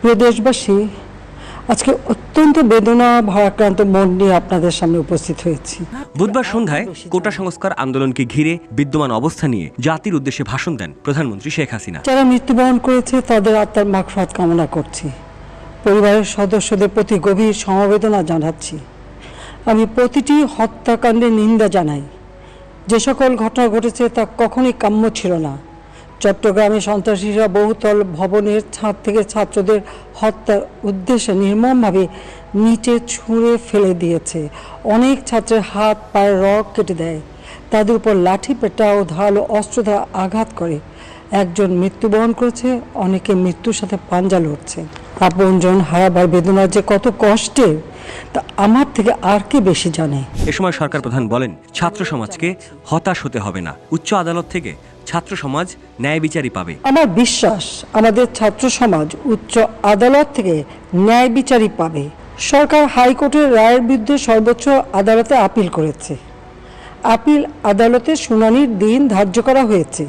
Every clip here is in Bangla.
প্রিয় দেশবাসী আজকে অত্যন্ত বেদনা ভারাক্রান্ত মন নিয়ে আপনাদের সামনে উপস্থিত হয়েছি। বুধবার সন্ধ্যায় কোটা সংস্কার আন্দোলনকে ঘিরে বিদ্যমান অবস্থা নিয়ে জাতির উদ্দেশ্যে ভাষণ দেন প্রধানমন্ত্রী শেখ হাসিনা। যারা মৃত্যুবরণ করেছে তাদের আত্মার মাগফাত কামনা করছি। পরিবারের সদস্যদের প্রতি গভীর সমবেদনা জানাচ্ছি। আমি প্রতিটি হত্যাকাণ্ডের নিন্দা জানাই। যে সকল ঘটনা ঘটেছে তা কখনোই কাম্য ছিল না। চট্টগ্রামে সন্ত্রাসীরা বহুতল ভবনের ছাদ থেকে ছাত্রদের হত্যার উদ্দেশ্যে নির্মমভাবে নিচে ছুঁড়ে ফেলে দিয়েছে। অনেক ছাত্রের হাত, পায়ের রক কেটে দেয়। তাদের উপর লাঠি পেটা ও ধারালো অস্ত্র দ্বারা আঘাত করে। একজন মৃত্যুবরণ করেছে, অনেকে মৃত্যুর সাথে পাঞ্জা লড়ছে। আপনজন হারাবার বেদনা যে কত কষ্টের তা আমার থেকে আর কে বেশি জানে? এ সময় সরকার প্রধান বলেন, ছাত্র সমাজকে হতাশ হতে হবে না। উচ্চ আদালত থেকে ছাত্র সমাজ ন্যায় বিচারই পাবে। আমার বিশ্বাস, আমাদের ছাত্র সমাজ উচ্চ আদালত থেকে ন্যায় বিচারই পাবে। সরকার হাইকোর্টের রায়ের বিরুদ্ধে সর্বোচ্চ আদালতে আপিল করেছে। আপিল আদালতে শুনানির দিন ধার্য করা হয়েছে।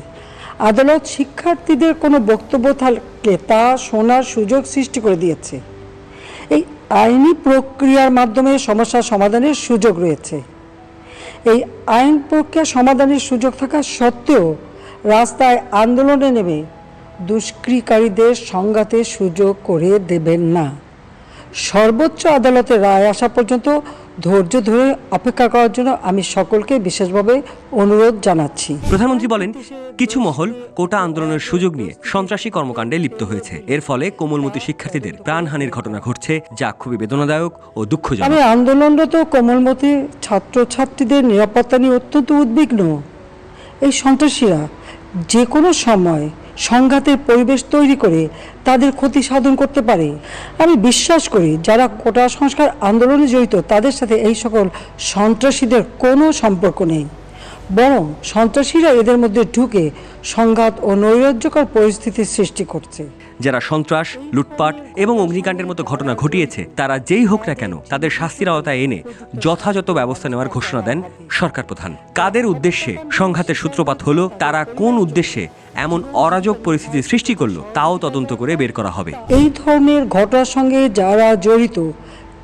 আদালত শিক্ষার্থীদের কোনো বক্তব্য থাকলে তা শোনার সুযোগ সৃষ্টি করে দিয়েছে। এই আইনি প্রক্রিয়ার মাধ্যমে সমস্যা সমাধানের সুযোগ রয়েছে। এই আইন প্রক্রিয়া সমাধানের সুযোগ থাকা সত্ত্বেও রাস্তায় আন্দোলনে নেমে দুষ্কৃকারীদের সংঘাতের সুযোগ করে দেবেন না। সর্বোচ্চ আদালতের রায় আসা পর্যন্ত ধৈর্য ধরে অপেক্ষা করার জন্য আমি সকলকে বিশেষভাবে অনুরোধ জানাচ্ছি। প্রধানমন্ত্রী বলেন কিছু মহল কোটা আন্দোলনের সুযোগ নিয়ে সন্ত্রাসী কর্মকাণ্ডে লিপ্ত হয়েছে। এর ফলে কোমলমতি শিক্ষার্থীদের প্রাণহানির ঘটনা ঘটছে যা খুবই বেদনাদায়ক ও দুঃখজনক। আমি আন্দোলনরত কোমলমতি ছাত্রছাত্রীদের নিরাপত্তা নিয়ে অত্যন্ত উদ্বিগ্ন। এই সন্ত্রাসীরা যে কোনো সময় সংঘাতের পরিবেশ তৈরি করে তাদের ক্ষতি সাধন করতে পারে। আমি বিশ্বাস করি যারা কোটা সংস্কার আন্দোলনে জড়িত তাদের সাথে এই সকল সন্ত্রাসীদের কোনো সম্পর্ক নেই। বরং সন্ত্রাসীরা এদের মধ্যে ঢুকে সংঘাত ও নৈরাজ্যকর পরিস্থিতির সৃষ্টি করছে। যারা সন্ত্রাস লুটপাট এবং অগ্নিকাণ্ডের মতো ঘটনা ঘটিয়েছে তারা যেই হোক না কেন তাদের শাস্তির আওতায় এনে যথাযথ ব্যবস্থা নেওয়ার ঘোষণা দেন সরকার প্রধান। কাদের উদ্দেশ্যে সংঘাতের সূত্রপাত হলো তারা কোন উদ্দেশ্যে এমন অরাজক পরিস্থিতি সৃষ্টি করল তাও তদন্ত করে বের করা হবে। এই ধরনের ঘটনার সঙ্গে যারা জড়িত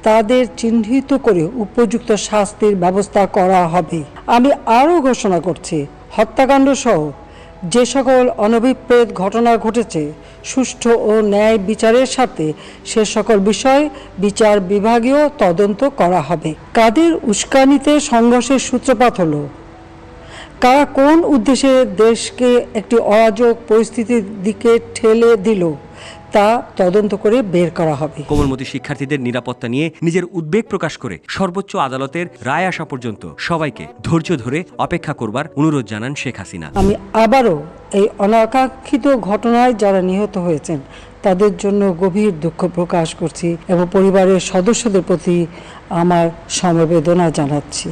তাদের চিহ্নিত করে উপযুক্ত শাস্তির ব্যবস্থা করা হবে। আমি আরও ঘোষণা করছি, হত্যাকাণ্ড সহ যে সকল অনভিপ্রেত ঘটনা ঘটেছে, সুষ্ঠু ও ন্যায় বিচারের সাথে সে সকল বিষয় বিচার বিভাগীয় তদন্ত করা হবে। কাদের উস্কানিতে সংঘর্ষের সূত্রপাত হলো? কারা কোন উদ্দেশ্যে দেশকে একটি অরাজক পরিস্থিতির দিকে ঠেলে দিল? তা তদন্ত করে বের করা হবে। কোমলমতি শিক্ষার্থীদের নিরাপত্তা নিয়ে নিজের উদ্বেগ প্রকাশ করে সর্বোচ্চ আদালতের রায় আসা পর্যন্ত সবাইকে ধৈর্য ধরে অপেক্ষা করবার অনুরোধ জানান শেখ হাসিনা। আমি আবারও এই অনাকাঙ্ক্ষিত ঘটনায় যারা নিহত হয়েছেন তাদের জন্য গভীর দুঃখ প্রকাশ করছি এবং পরিবারের সদস্যদের প্রতি আমার সমবেদনা জানাচ্ছি।